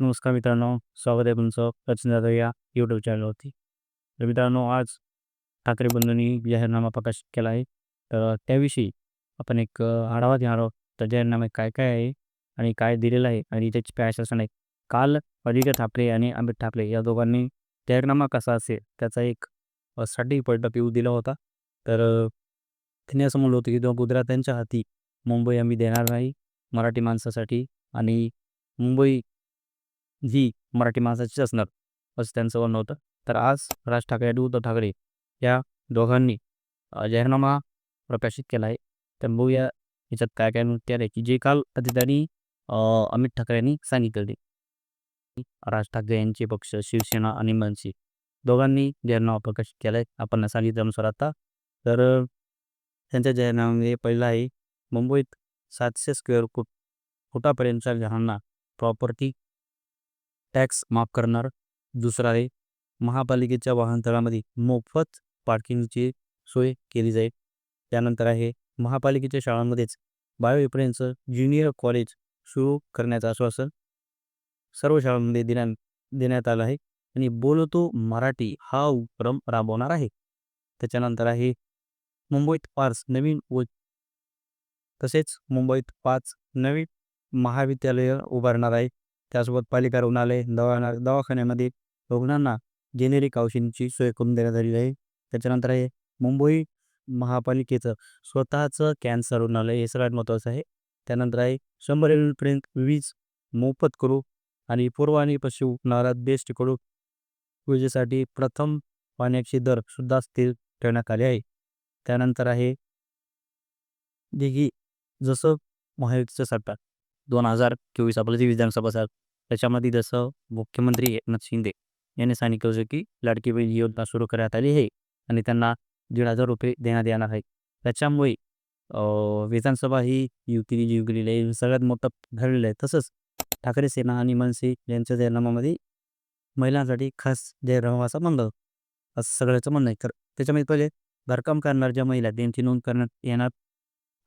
नमस्कार मित्रांनो स्वागत आहे तुमचं रचना जाधव या यूट्यूब चॅनलवरती तर मित्रांनो आज ठाकरे बंधूंनी जाहीरनामा प्रकाशित केला आहे. तर त्याविषयी आपण एक आढावा घेणार आहोत. तर जाहीरनाम्यात काय काय आहे आणि काय दिलेलं आहे आणि त्याची काय शासन आहे काल आदित्य ठाकरे आणि अमित ठाकरे या दोघांनी जाहीरनामा कसा असेल त्याचा एक साठी पडटप येऊ दिला होता. तर त्यांनी असं म्हणलं होतं की जेव्हा गुजरात्यांच्या हाती मुंबई आम्ही देणार नाही मराठी माणसासाठी आणि मुंबई ही मराठी माणसाचीच असणार असं त्यांचं म्हणणं होतं. तर आज राज ठाकरे आणि उद्धव ठाकरे या दोघांनी जाहीरनामा प्रकाशित केला आहे. तर बघूया याच्यात काय काय नृत्य आहे की जे काल अधिकारी अमित ठाकरे यांनी सांगितले राज ठाकरे यांचे पक्ष शिवसेना आणि मनसे दोघांनी जाहीरनामा प्रकाशित केला आहे आपण सांगितल्यानुसार आता. तर त्यांच्या जाहीरनाम्यामध्ये पहिला आहे मुंबईत सातशे स्क्वेअर फूट फुटापर्यंतच्या घरांना प्रॉपर्टी टॅक्स माफ करणार. दुसरं आहे महापालिकेच्या वाहनतळामध्ये मोफत पार्किंगची सोय केली जाईल. त्यानंतर आहे महापालिकेच्या शाळांमध्येच बायोएप्रियनचं ज्युनियर कॉलेज सुरू करण्याचं आश्वासन सर्व शाळांमध्ये देण्या देण्यात आलं आहे. आणि बोलतो मराठी हा उपक्रम राबवणार आहे. त्याच्यानंतर आहे मुंबईत पाच नवीन व तसेच मुंबईत पाच नवीन महाविद्यालयं उभारणार आहे. त्यासोबत पालिका रुग्णालय दवाना दवाखान्यामध्ये रुग्णांना जेनेरिक औषधांची सोय करून देण्यात आलेली आहे. त्याच्यानंतर आहे मुंबई महापालिकेचं स्वतःचं कॅन्सर रुग्णालय हे सगळ्यात महत्त्वाचं आहे. त्यानंतर आहे शंभर युनिटपर्यंत वीज मोफत करू आणि पूर्व आणि पश्चिम उपनगरात बेस्ट करू विजेसाठी प्रथम पाण्याचे दरसुद्धा स्थिर ठेवण्यात आले आहे. त्यानंतर आहे दिघी जसं महायुतीचं सरकार दोन हजार चोवीस आपलं जे विधानसभा सर त्याच्यामध्ये जसं मुख्यमंत्री एकनाथ शिंदे यांनी सांगितलं होतं की लाडकी बहीण योजना सुरू करण्यात आली आहे आणि त्यांना दीड हजार रुपये देण्यात येणार आहे. त्याच्यामुळे विधानसभा ही युतीने जिंकलेली आहे सगळ्यात मोठं ठरलेलं आहे. तसंच ठाकरे सेना आणि मनसे यांच्या जाहीरनाम्यामध्ये महिलांसाठी खास जाहीरनामाचा म्हणलं असं सगळ्याचं म्हणणं आहे. तर त्याच्यामध्ये पहिले घरकाम करणाऱ्या महिला त्यांची नोंद करण्यात येणार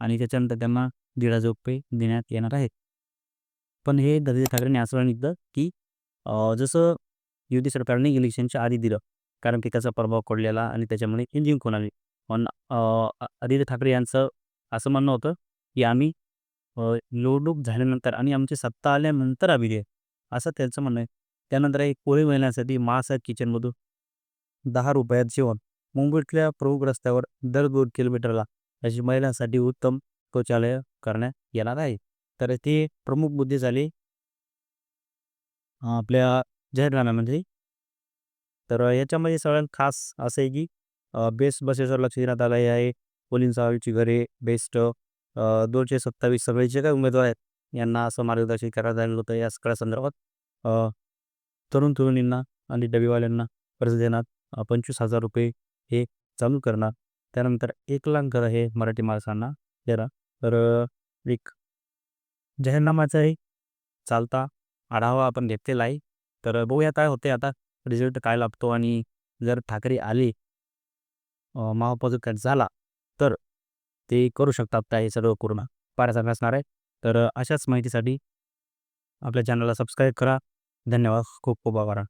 आणि त्याच्यानंतर त्यांना दीड हजार रुपये देण्यात येणार आहेत. पण हे आदित्य ठाकरेंनी असं सांगितलं की जसं युती सरकारने इलेक्शनच्या आधी दिलं कारण की त्याचा प्रभाव पडलेला आणि त्याच्यामुळे हे जिंकून आली. पण आदित्य ठाकरे यांचं असं म्हणणं होतं की आम्ही निवडणूक झाल्यानंतर आणि आमची सत्ता आल्यानंतर आम्ही दे असं त्यांचं म्हणणं आहे. त्यानंतर एक कोळी महिलांसाठी महासाहेब किचनमधून दहा रुपयात जेवण मुंबईतल्या प्रमुख रस्त्यावर दर दोन किलोमीटरला अशी महिलांसाठी उत्तम शौचालय करण्यात येणार आहे. तर ती प्रमुख मुद्दे झाले. आपल्या जाहीरनाम्यामध्ये. तर याच्यामध्ये सगळ्यात खास असं आहे की बेस्ट बसेसवर लक्ष देण्यात आलं आहे मुलींची घरे बेस्ट दोनशे सत्तावीस सगळे जे काही उमेदवार आहेत यांना असं मार्गदर्शन करण्यात आलेलं होतं या सगळ्या संदर्भात. तरुण तरुणींना आणि डबेवाल्यांना कर्ज देणार पंचवीस हजार रुपये हे चालू करणार. त्यानंतर एक लाख घर हे मराठी माणसांना देणार. तर एक जाहीरनामाचाही चालता आढावा आपण घेतलेला आहे. तर बघूया काय होते आता. रिझल्ट काय लागतो आणि जर ठाकरे आले महापौर काय झाला तर ते करू शकतात काय हे सर्व पूर्ण पाहायचं असणार आहे. तर अशाच माहितीसाठी आपल्या चॅनलला सबस्क्राईब करा. धन्यवाद. खूप खूप आभार.